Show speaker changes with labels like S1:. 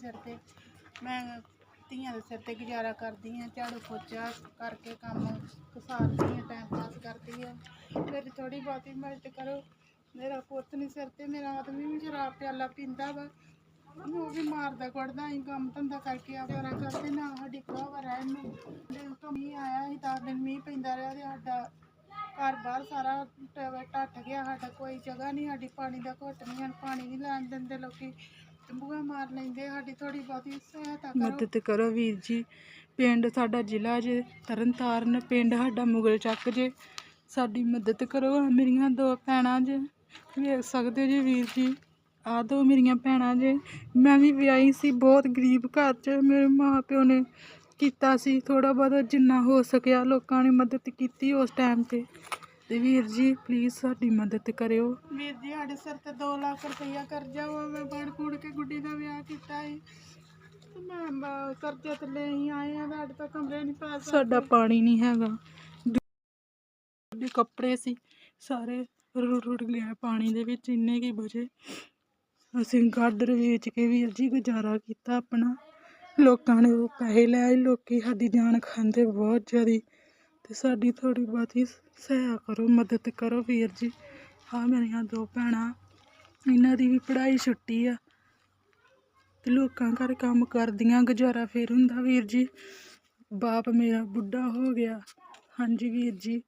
S1: ਸਿਰ ਤੇ। ਮੈਂ ਧੀਆਂ ਦੇ ਸਿਰ ਤੇ ਗੁਜ਼ਾਰਾ ਕਰਦੀ ਆ ਝਾੜੂ ਪੋਚਾ ਕਰਕੇ ਕੰਮ ਕਸਾਰਦੀ ਆ ਟਾਈਮ ਪਾਸ ਕਰਦੀ ਆ ਮੇਰੀ ਥੋੜੀ ਬਹੁਤੀ ਮਦਦ ਕਰੋ। ਮੇਰਾ ਪੁੱਤ ਨਹੀਂ ਸਿਰ ਤੇ, ਮੇਰਾ ਆਦਮੀ ਵੀ ਸ਼ਰਾਬ ਪਿਆਲਾ ਪੀਂਦਾ ਵਾ। ਉਹ ਵੀ ਮਾਰਦਾ ਕੁੱਟਦਾ, ਅਸੀਂ ਕੰਮ ਧੰਦਾ ਕਰਕੇ ਆ ਪਿਆਰਾ ਕਰਦੇ। ਨਾ ਸਾਡੀ ਕੋਲ ਰਹਿਣ ਨੂੰ ਦਿਨ ਤੋਂ ਮੀਂਹ ਆਇਆ ਸੀ ਦਸ ਦਿਨ ਮੀਂਹ ਪੈਂਦਾ ਰਿਹਾ ਤੇ ਸਾਡਾ ਘਰ ਬਾਹਰ ਸਾਰਾ ਟ- ਟੱਟ ਗਿਆ। ਸਾਡਾ ਕੋਈ ਜਗ੍ਹਾ ਨਹੀਂ ਸਾਡੀ ਪਾਣੀ ਦਾ ਘੁੱਟ ਨਹੀਂ ਹਨ ਪਾਣੀ ਨਹੀਂ ਲੈਣ ਦਿੰਦੇ ਲੋਕੀ। ਤੰਬੂਆ ਮਾਰ ਲੈਂਦੇ ਸਾਡੀ ਥੋੜੀ ਬਹੁਤੀ ਸਹਾਇਤਾ ਕਰੋ।
S2: ਮਦਦ ਕਰੋ ਵੀਰ ਜੀ। ਪਿੰਡ ਸਾਡਾ ਜ਼ਿਲ੍ਹਾ ਜੇ, ਤਰਨਤਾਰਨ ਪਿੰਡ ਸਾਡਾ ਮੁਗਲ ਚੱਕ ਜੇ। ਸਾਡੀ ਮਦਦ ਕਰੋ ਆਹ ਮੇਰੀਆਂ ਦੋ ਭੈਣਾਂ ਜੇ। ਵੇਖ ਸਕਦੇ ਜੇ ਵੀਰ ਜੀ ਆ ਦੋ ਮੇਰੀਆਂ ਭੈਣਾਂ ਜੇ। ਮੈਂ ਵੀ ਵਿਆਹੀ ਸੀ, ਬਹੁਤ ਗਰੀਬ ਘਰ 'ਚ। ਮੇਰੇ ਮਾਂ ਪਿਓ ਨੇ ਕੀਤਾ ਸੀ ਥੋੜਾ ਬਹੁਤਾ ਜਿੰਨਾ ਹੋ ਸਕਿਆ, ਲੋਕਾਂ ਨੇ ਮਦਦ ਕੀਤੀ ਉਸ ਟਾਈਮ ਤੇ। ਤੇ ਵੀਰ ਜੀ ਪਲੀਜ਼ ਸਾਡੀ ਮਦਦ ਕਰਿਓ।
S1: ਵੀਰ ਜੀ ਸਾਡੇ ਸਿਰ ਤੇ 2 ਲੱਖ ਰੁਪਈਆ ਕਰਜ਼ਾ ਵਾ ਮੈਂ ਬੜ ਕੂੜ ਕੇ ਗੁੱਡੀ ਦਾ ਵਿਆਹ ਕੀਤਾ ਤੇ ਮੈਂ ਬ- ਕਰਜ਼ੇ ਥੱਲੇ ਹੀ ਆਏ ਆ ਸਾਡੇ ਤੋਂ ਕਮਰੇ ਨਹੀਂ ਪਾ ਸਕਦੇ।
S2: ਸਾਡਾ ਪਾਣੀ ਨਹੀਂ ਹੈਗਾ। ਦੇ ਕੱਪੜੇ ਸੀ ਸਾਰੇ ਰੁੜ ਰੁੜ ਗਿਆ ਪਾਣੀ ਦੇ ਵਿੱਚ ਇੰਨੇ ਕੀ ਬਚੇ। ਅਸੀਂ ਗਾਡਰ ਵੇਚ ਕੇ ਵੀਰ ਜੀ ਗੁਜ਼ਾਰਾ ਕੀਤਾ ਆਪਣਾ। ਲੋਕਾਂ ਨੇ ਉਹ ਪੈਸੇ ਲੈ ਆਏ ਲੋਕੀ ਸਾਡੀ ਜਾਨ ਖਾਂਦੇ ਬਹੁਤ ਜ਼ਿਆਦੀ। ਤੇ ਸਾਡੀ ਥੋੜੀ ਬਹੁਤੀ ਸਹਾਇਤਾ ਕਰੋ, ਮਦਦ ਕਰੋ ਵੀਰ ਜੀ। ਹਾਂ ਮੇਰੀਆਂ ਦੋ ਭੈਣਾਂ, ਇਹਨਾਂ ਦੀ ਵੀ ਪੜ੍ਹਾਈ ਛੁੱਟੀ ਆ। ਤੇ ਲੋਕਾਂ ਘਰ ਕੰਮ ਕਰਦੀਆਂ, ਗੁਜ਼ਾਰਾ ਫੇਰ ਹੁੰਦਾ ਵੀਰ ਜੀ। ਬਾਪ ਮੇਰਾ ਬੁੱਢਾ ਹੋ ਗਿਆ। ਹਾਂਜੀ ਵੀਰ ਜੀ।